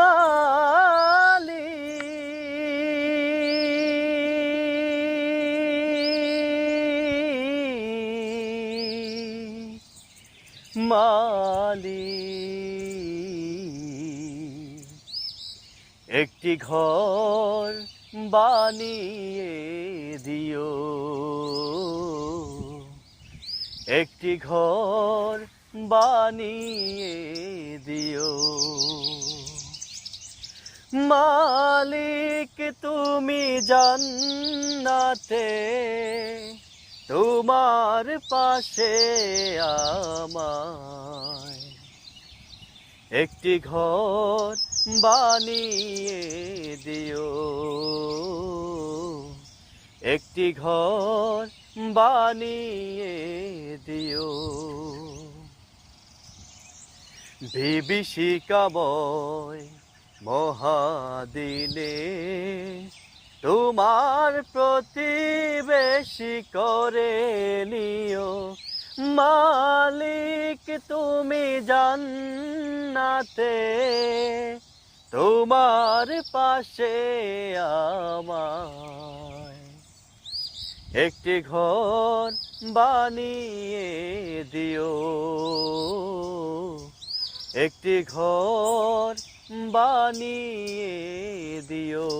মালি মালি একটি ঘর বানিয়ে দিও। একটি ঘর বানিয়ে দিও। মালিক তুমি জান্নাতে, তোমার পাশে আমায়। একটি ঘর বানিয়ে দিও। একটি ঘর বানিয়ে দিও। বিভীষিকাময় মহাদিনে তোমার প্রতিবেশী করে নিও। মালিক, তুমি জান্নাতে, তোমার পাশে আমায়। একটি ঘর বানিয়ে দিও। একটি ঘর বানিয়ে দিও।